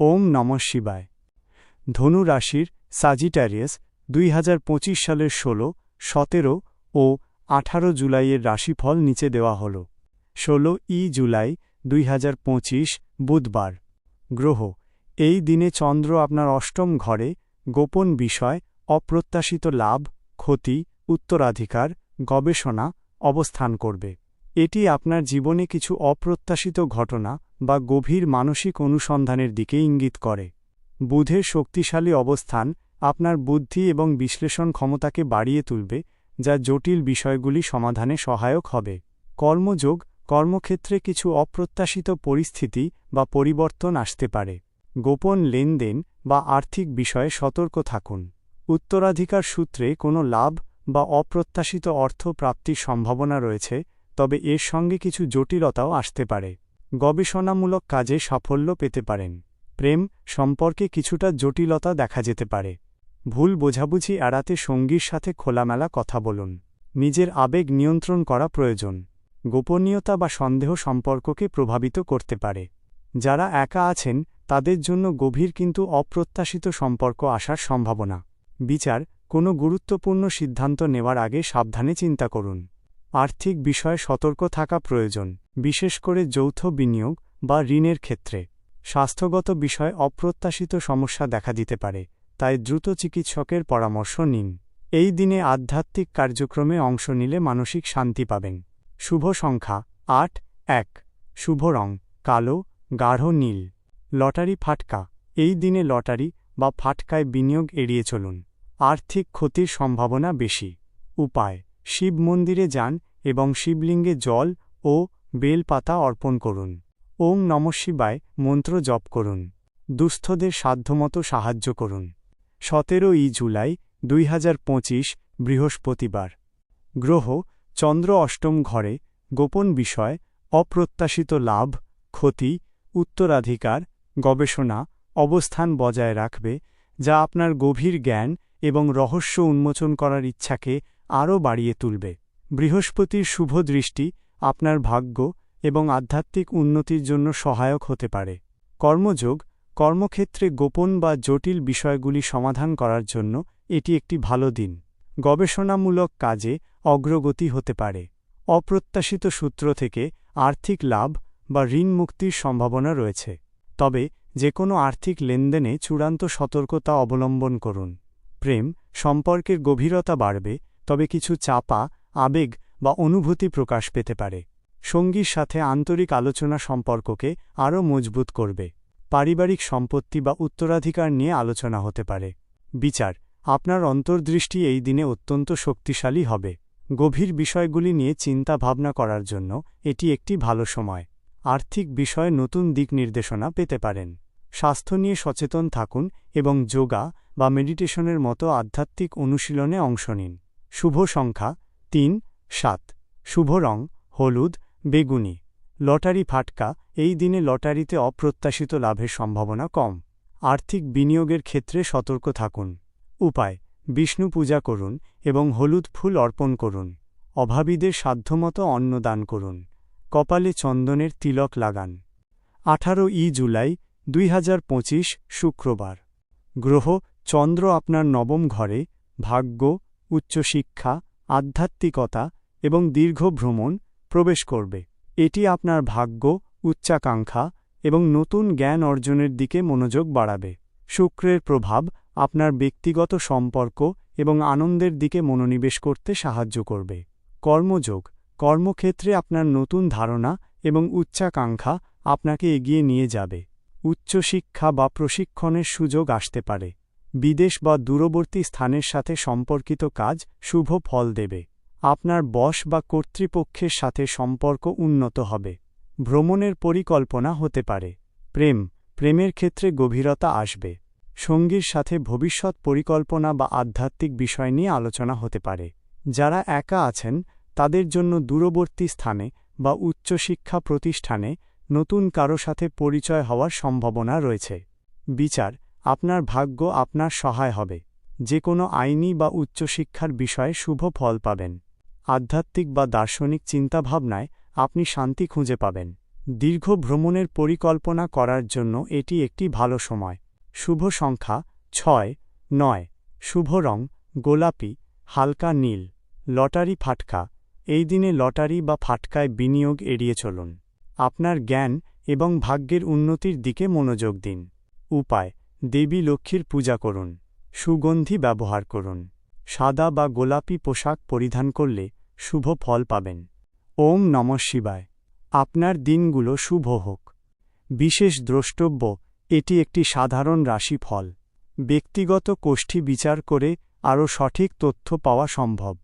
ওম নম শিবায়। ধনু রাশির সাজিটারিয়াস দুই হাজার পঁচিশ সালের ষোলো, সতেরো ও আঠারো জুলাইয়ের রাশিফল নিচে দেওয়া হল। ষোলো ই জুলাই দুই হাজার পঁচিশ, বুধবার। গ্রহ, এই দিনে চন্দ্র আপনার অষ্টম ঘরে, গোপন বিষয়, অপ্রত্যাশিত লাভ, ক্ষতি, উত্তরাধিকার, গবেষণা, অবস্থান করবে। এটি আপনার জীবনে কিছু অপ্রত্যাশিত ঘটনা বা গভীর মানসিক অনুসন্ধানের দিকে ইঙ্গিত করে। বুধের শক্তিশালী অবস্থান আপনার বুদ্ধি এবং বিশ্লেষণ ক্ষমতাকে বাড়িয়ে তুলবে, যা জটিল বিষয়গুলি সমাধানে সহায়ক হবে। কর্মযোগ, কর্মক্ষেত্রে কিছু অপ্রত্যাশিত পরিস্থিতি বা পরিবর্তন আসতে পারে। গোপন লেনদেন বা আর্থিক বিষয়ে সতর্ক থাকুন। উত্তরাধিকার সূত্রে কোনো লাভ বা অপ্রত্যাশিত অর্থ প্রাপ্তির সম্ভাবনা রয়েছে, তবে এর সঙ্গে কিছু জটিলতাও আসতে পারে। গবেষণামূলক কাজে সাফল্য পেতে পারেন। প্রেম সম্পর্কে কিছুটা জটিলতা দেখা যেতে পারে। ভুল বোঝাবুঝি এড়াতে সঙ্গীর সাথে খোলামেলা কথা বলুন। নিজের আবেগ নিয়ন্ত্রণ করা প্রয়োজন। গোপনীয়তা বা সন্দেহ সম্পর্ককে প্রভাবিত করতে পারে। যারা একা আছেন, তাদের জন্য গভীর কিন্তু অপ্রত্যাশিত সম্পর্ক আসার সম্ভাবনা। বিচার, কোনো গুরুত্বপূর্ণ সিদ্ধান্ত নেওয়ার আগে সাবধানে চিন্তা করুন। আর্থিক বিষয়ে সতর্ক থাকা প্রয়োজন, বিশেষ করে যৌথ বিনিয়োগ বা ঋণের ক্ষেত্রে। স্বাস্থ্যগত বিষয়ে অপ্রত্যাশিত সমস্যা দেখা দিতে পারে, তাই দ্রুত চিকিৎসকের পরামর্শ নিন। এই দিনে আধ্যাত্মিক কার্যক্রমে অংশ নিলে মানসিক শান্তি পাবেন। শুভ সংখ্যা, আট, এক। শুভ রং, কালো, গাঢ় নীল। লটারি ফাটকা, এই দিনে লটারি বা ফাটকায় বিনিয়োগ এড়িয়ে চলুন। আর্থিক ক্ষতির সম্ভাবনা বেশি। উপায় শিব মন্দিরে যান এবং শিবলিঙ্গে জল ও বেলপাতা অর্পণ করুন। ওং নম শিবায় মন্ত্র জপ করুন। দুস্থদের সাধ্যমতো সাহায্য করুন। সতেরো ই জুলাই দুই হাজার পঁচিশ বৃহস্পতিবার। গ্রহ চন্দ্র অষ্টম ঘরে গোপন বিষয়, অপ্রত্যাশিত লাভ, ক্ষতি, উত্তরাধিকার, গবেষণা, অবস্থান বজায় রাখবে, যা আপনার গভীর জ্ঞান এবং রহস্য উন্মোচন করার ইচ্ছাকে আরও বাড়িয়ে তুলবে। বৃহস্পতির শুভ দৃষ্টি আপনার ভাগ্য এবং আধ্যাত্মিক উন্নতির জন্য সহায়ক হতে পারে। কর্মযোগ, কর্মক্ষেত্রে গোপন বা জটিল বিষয়গুলি সমাধান করার জন্য এটি একটি ভালো দিন। গবেষণামূলক কাজে অগ্রগতি হতে পারে। অপ্রত্যাশিত সূত্র থেকে আর্থিক লাভ বা ঋণ মুক্তির সম্ভাবনা রয়েছে। তবে যে কোনো আর্থিক লেনদেনে চূড়ান্ত সতর্কতা অবলম্বন করুন। প্রেম, সম্পর্কের গভীরতা বাড়বে তবে কিছু চাপা, আবেগ বা অনুভূতি প্রকাশ পেতে পারে। সঙ্গীর সাথে আন্তরিক আলোচনা সম্পর্ককে আরও মজবুত করবে। পারিবারিক সম্পত্তি বা উত্তরাধিকার নিয়ে আলোচনা হতে পারে। বিচার, আপনার অন্তর্দৃষ্টি এই দিনে অত্যন্ত শক্তিশালী হবে। গভীর বিষয়গুলি নিয়ে চিন্তা ভাবনা করার জন্য এটি একটি ভালো সময়। আর্থিক বিষয়ে নতুন দিক নির্দেশনা পেতে পারেন। স্বাস্থ্য নিয়ে সচেতন থাকুন এবং যোগা বা মেডিটেশনের মতো আধ্যাত্মিক অনুশীলনে অংশ নিন। শুভ সংখ্যা তিন, সাত। শুভ রং, হলুদ, বেগুনি। লটারি ফাটকা, এই দিনে লটারিতে অপ্রত্যাশিত লাভের সম্ভাবনা কম। আর্থিক বিনিয়োগের ক্ষেত্রে সতর্ক থাকুন। উপায়, বিষ্ণু পূজা করুন এবং হলুদ ফুল অর্পণ করুন। অভাবীদের সাধ্যমতো অন্ন দান করুন। কপালে চন্দনের তিলক লাগান। আঠারো ই জুলাই দুই হাজার পঁচিশ শুক্রবার। গ্রহ, চন্দ্র আপনার নবম ঘরে, ভাগ্য উচ্চশিক্ষা, আধ্যাত্মিকতা এবং দীর্ঘ ভ্রমণ প্রবেশ করবে। এটি আপনার ভাগ্য, উচ্চাকাঙ্ক্ষা এবং নতুন জ্ঞান অর্জনের দিকে মনোযোগ বাড়াবে। শুক্রের প্রভাব আপনার ব্যক্তিগত সম্পর্ক এবং আনন্দের দিকে মনোনিবেশ করতে সাহায্য করবে। কর্মযোগ, কর্মক্ষেত্রে আপনার নতুন ধারণা এবং উচ্চাকাঙ্ক্ষা আপনাকে এগিয়ে নিয়ে যাবে। উচ্চশিক্ষা বা প্রশিক্ষণের সুযোগ আসতে পারে। বিদেশ বা দূরবর্তী স্থানের সাথে সম্পর্কিত কাজ শুভ ফল দেবে। আপনার বস বা কর্তৃপক্ষের সাথে সম্পর্ক উন্নত হবে। ভ্রমণের পরিকল্পনা হতে পারে। প্রেম, প্রেমের ক্ষেত্রে গভীরতা আসবে। সঙ্গীর সাথে ভবিষ্যৎ পরিকল্পনা বা আধ্যাত্মিক বিষয় নিয়ে আলোচনা হতে পারে। যারা একা আছেন, তাদের জন্য দূরবর্তী স্থানে বা উচ্চশিক্ষা প্রতিষ্ঠানে নতুন কারও সাথে পরিচয় হওয়ার সম্ভাবনা রয়েছে। বিচার আপনার ভাগ্য আপনার সহায় হবে। যে কোনো আইনি বা উচ্চশিক্ষার বিষয়ে শুভ ফল পাবেন। আধ্যাত্মিক বা দার্শনিক চিন্তাভাবনায় আপনি শান্তি খুঁজে পাবেন। দীর্ঘ ভ্রমণের পরিকল্পনা করার জন্য এটি একটি ভালো সময়। শুভ সংখ্যা ছয়, নয়। শুভ রং গোলাপি, হালকা নীল। লটারি ফাটকা। এই দিনে লটারি বা ফাটকায় বিনিয়োগ এড়িয়ে চলুন। আপনার জ্ঞান এবং ভাগ্যের উন্নতির দিকে মনোযোগ দিন। উপায় দেবী লক্ষ্মীর পূজা করুন, সুগন্ধি ব্যবহার করুন, সাদা বা গোলাপি পোশাক পরিধান করলে শুভ ফল পাবেন। ওম নম শিবায়। আপনার দিনগুলো শুভ হোক। বিশেষ দ্রষ্টব্য, এটি একটি সাধারণ রাশিফল। ব্যক্তিগত কোষ্ঠী বিচার করে আরও সঠিক তথ্য পাওয়া সম্ভব।